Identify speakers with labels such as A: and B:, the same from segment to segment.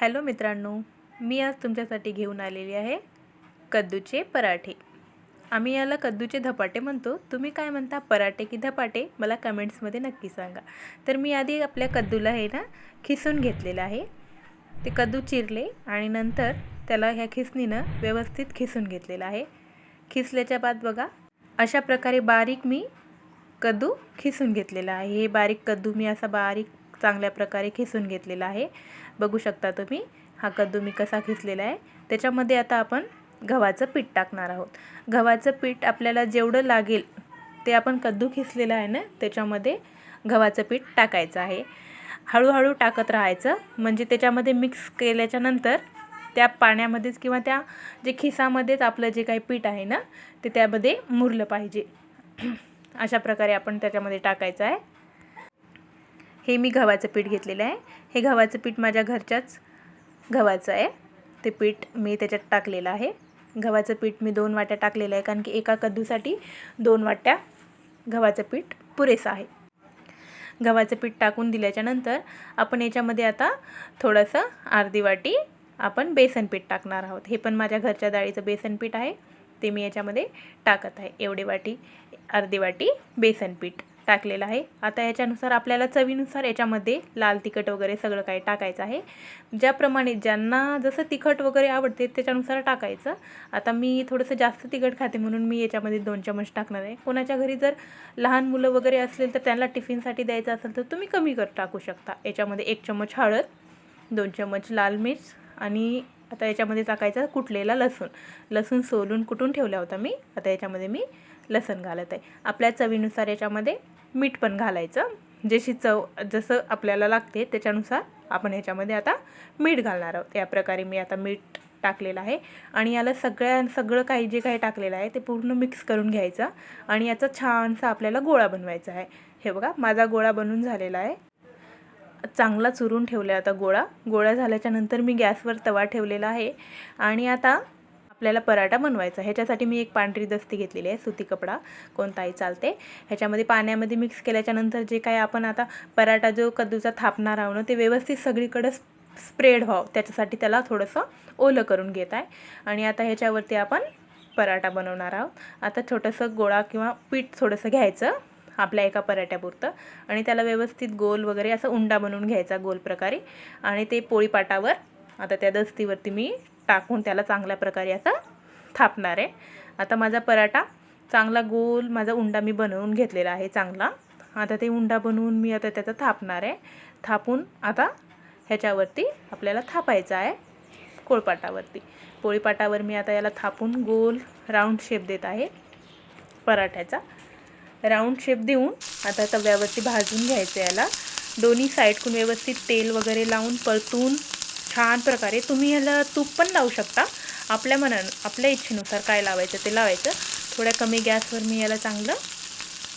A: Hello मित्रांनो मी आज तुमच्यासाठी घेऊन आलेली आहे कद्दूचे पराठे. आम्ही याला कद्दूचे धपाटे म्हणतो. तुम्ही काय म्हणता? पराठे की धपाटे? मला कमेंट्समध्ये नक्की सांगा. तर मी आधी आपल्या कद्दूला हे ना खिसून घेतलेलं आहे. ते कद्दू चिरले आणि नंतर त्याला ह्या खिसणीनं व्यवस्थित खिसून घेतलेलं आहे. खिसल्याच्या बाद बघा अशा प्रकारे बारीक मी कद्दू खिसून घेतलेला आहे. हे बारीक कद्दू मी असा बारीक चांगल्या प्रकारे खिसून घेतलेला आहे. बघू शकता तुम्ही हा कद्दू मी कसा खिसलेला आहे. त्याच्यामध्ये आता आपण गव्हाचं पीठ टाकणार आहोत. गव्हाचं पीठ आपल्याला जेवढं लागेल ते आपण कद्दू खिसलेलं आहे ना त्याच्यामध्ये गव्हाचं पीठ टाकायचं आहे. हळूहळू टाकत राहायचं म्हणजे त्याच्यामध्ये मिक्स केल्याच्यानंतर त्या पाण्यामध्येच किंवा त्या जे खिसामध्येच आपलं जे काही पीठ आहे ना ते त्यामध्ये मुरलं पाहिजे. अशा प्रकारे आपण त्याच्यामध्ये टाकायचं आहे. हे मी गव्हाचं पीठ घेतलेलं आहे. हे गव्हाचं पीठ माझ्या घरच्याच गव्हाचं आहे. ते पीठ मी त्याच्यात टाकलेलं आहे. गव्हाचं पीठ मी दोन वाट्या टाकलेलं आहे कारण की एका कद्दूसाठी दोन वाट्या गव्हाचं पीठ पुरेसं आहे. गव्हाचं पीठ टाकून दिल्याच्यानंतर आपण याच्यामध्ये आता थोडंसं अर्धी वाटी आपण बेसन पीठ टाकणार आहोत. हे पण माझ्या घरच्या डाळीचं बेसन पीठ आहे. ते मी याच्यामध्ये टाकत आहे. एवढी वाटी अर्धी वाटी बेसन पीठ. टाकलेलं आहे. आता याच्यानुसार आपल्याला चवीनुसार याच्यामध्ये लाल तिखट वगैरे सगळं काही टाकायचं आहे. ज्याप्रमाणे ज्यांना जसं तिखट वगैरे आवडते त्याच्यानुसार टाकायचं. आता मी थोडंसं जास्त तिखट खाते म्हणून मी याच्यामध्ये दोन चमच टाकणार आहे. कोणाच्या घरी जर लहान मुलं वगैरे असतील तर त्यांना टिफिनसाठी द्यायचं असेल तर तुम्ही कमी कर टाकू शकता. याच्यामध्ये एक चमच हळद दोन चमच लाल मिर्च आणि आता याच्यामध्ये टाकायचा कुटलेला लसूण. लसूण सोलून कुटून ठेवला होता मी. आता याच्यामध्ये मी लसूण घालत आहे. आपल्या चवीनुसार याच्यामध्ये मीठ पण घालायचं. जशी चव जसं आपल्याला लागते त्याच्यानुसार आपण ह्याच्यामध्ये आता मीठ घालणार आहोत. या प्रकारे मी आता मीठ टाकलेलं आहे. आणि याला सगळ्या सगळं काही जे काही टाकलेलं आहे ते पूर्ण मिक्स करून घ्यायचं. आणि याचा छानसा आपल्याला गोळा बनवायचा आहे. हे बघा माझा गोळा बनवून झालेला आहे. चांगला चुरून ठेवला आता गोळा. गोळा झाल्याच्यानंतर मी गॅसवर तवा ठेवलेला आहे. आणि आता आपल्याला पराठा बनवायचा. ह्याच्यासाठी मी एक पांढरी दस्ती घेतलेली आहे सुती कपडा. कोणताही चालते. ह्याच्यामध्ये पाण्यामध्ये मिक्स केल्याच्यानंतर जे काय आपण आता पराठा जो कद्दूचा थापणार आहोत ना ते व्यवस्थित सगळीकडं स्प्रेड व्हावं. त्याच्यासाठी त्याला थोडंसं ओलं करून घेत आहे. आणि आता ह्याच्यावरती आपण पराठा बनवणार आहोत. आता छोटंसं गोळा किंवा पीठ थोडंसं घ्यायचं आपल्या एका पराठ्यापुरतं. आणि त्याला व्यवस्थित गोल वगैरे असं उंडा बनवून घ्यायचा गोल प्रकारे. आणि ते पोळीपाटावर आता त्या दस्तीवरती मी टाकून त्याला चांगल्या प्रकारे आता थापणार आहे. आता माझा पराठा चांगला गोल माझा उंडा मी बनवून घेतलेला आहे चांगला. आता ते उंडा बनवून मी आता त्याचा थापणार आहे. थापून आता ह्याच्यावरती आपल्याला थापायचं आहे कोळपाटावरती पोळीपाटावर मी आता याला थापून गोल राऊंड शेप देत आहे पराठ्याचा. राऊंड शेप देऊन आता तव्यावरती भाजून घ्यायचं याला. दोन्ही साईडकून व्यवस्थित तेल वगैरे लावून परतून छान प्रकारे तुम्ही याला तूप पण लावू शकता. आपल्या मनानं आपल्या इच्छेनुसार काय लावायचं ते लावायचं. थोड्या कमी गॅसवर मी याला चांगलं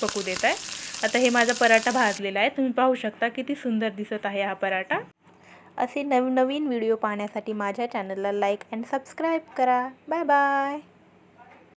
A: पकू देत आहे आता हे माझा पराठा भाजलेला आहे. तुम्ही पाहू शकता किती सुंदर दिसत आहे हा पराठा. असे नवनवीन व्हिडिओ पाहण्यासाठी माझ्या चॅनलला लाईक अँड सबस्क्राईब करा. Bye bye.